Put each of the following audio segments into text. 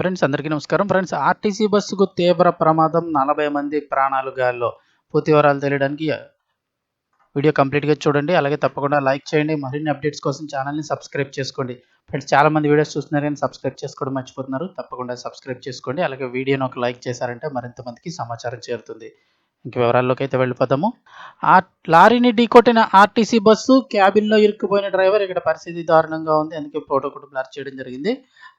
Friends అందరికీ నమస్కారం. Friends RTC బస్సుకు తీవ్ర ప్రమాదం. నలభై మంది ప్రాణాలు గాల్లో. పూర్తి వివరాలు తెలియడానికి వీడియో కంప్లీట్గా చూడండి. అలాగే తప్పకుండా లైక్ చేయండి. మరిన్ని అప్డేట్స్ కోసం ఛానల్ని సబ్స్క్రైబ్ చేసుకోండి. ఫ్రెండ్స్ చాలా మంది వీడియోస్ చూస్తున్నారు కానీ సబ్స్క్రైబ్ చేసుకోవడం మర్చిపోతున్నారు. తప్పకుండా సబ్స్క్రైబ్ చేసుకోండి. అలాగే వీడియోని ఒక లైక్ చేశారంటే మరింత మందికి సమాచారం చేరుతుంది. ఇంక వివరాల్లోకి అయితే వెళ్ళిపోతాము ఆ లారీని ఢీకొట్టిన ఆర్టీసీ బస్సు క్యాబిన్లో ఇరుక్కుపోయిన డ్రైవర్ ఇక్కడ పరిస్థితి దారుణంగా ఉంది. అందుకే ఫోటో కూడా బ్లర్ చేయడం జరిగింది.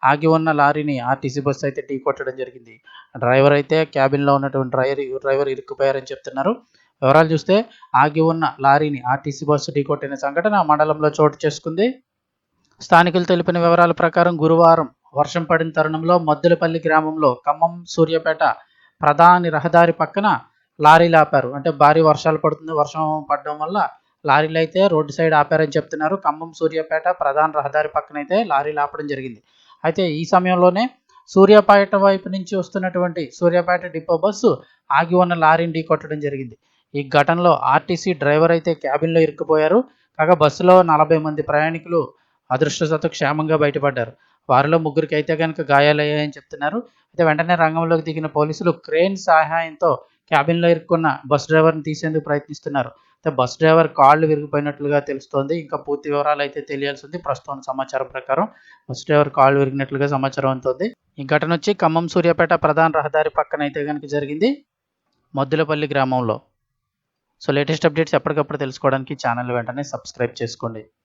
ఆగి ఉన్న లారీని ఆర్టీసీ బస్సు అయితే ఢీ కొట్టడం జరిగింది. డ్రైవర్ అయితే క్యాబిన్లో ఉన్నటువంటి డ్రైవర్ డ్రైవర్ ఇరుక్కుపోయారని చెప్తున్నారు. వివరాలు చూస్తే ఆగి ఉన్న లారీని ఆర్టీసీ బస్సు ఢీ కొట్టిన సంఘటన మండలంలో చోటు చేసుకుంది. స్థానికులు తెలిపిన వివరాల ప్రకారం గురువారం వర్షం పడిన తరుణంలో మద్దులపల్లి గ్రామంలో ఖమ్మం సూర్యాపేట ప్రధాని రహదారి పక్కన లారీలు ఆపారు. అంటే భారీ వర్షాలు పడుతుంది. వర్షం పడడం వల్ల లారీలు అయితే రోడ్డు సైడ్ ఆపారని చెప్తున్నారు. ఖమ్మం సూర్యాపేట ప్రధాన రహదారి పక్కన అయితే లారీలు ఆపడం జరిగింది. అయితే ఈ సమయంలోనే సూర్యాపేట వైపు నుంచి వస్తున్నటువంటి సూర్యాపేట డిపో బస్సు ఆగి ఉన్న లారీని ఢీ కొట్టడం జరిగింది. ఈ ఘటనలో ఆర్టీసీ డ్రైవర్ అయితే క్యాబిన్లో ఇరుక్కుపోయారు. కాగా బస్సులో నలభై మంది ప్రయాణికులు అదృష్టవశాత్తు క్షేమంగా బయటపడ్డారు. వారిలో ముగ్గురికి అయితే కనుక గాయాలయ్యాయని చెప్తున్నారు. అయితే వెంటనే రంగంలోకి దిగిన పోలీసులు క్రేన్ సహాయంతో క్యాబిన్లో ఇరుక్కున్న బస్ డ్రైవర్ని తీసేందుకు ప్రయత్నిస్తున్నారు. అయితే బస్ డ్రైవర్ కాళ్ళు విరిగిపోయినట్లుగా తెలుస్తోంది. ఇంకా పూర్తి వివరాలు అయితే తెలియాల్సి ఉంది ప్రస్తుతం సమాచారం ప్రకారం బస్ డ్రైవర్ కాళ్ళు విరిగినట్లుగా సమాచారం అందుతోంది. ఈ ఘటన వచ్చి ఖమ్మం సూర్యాపేట ప్రధాన రహదారి పక్కన అయితే కనుక జరిగింది. మద్దులపల్లి గ్రామంలో. సో లేటెస్ట్ అప్డేట్స్ ఎప్పటికప్పుడు తెలుసుకోవడానికి ఛానల్ వెంటనే సబ్స్క్రైబ్ చేసుకోండి.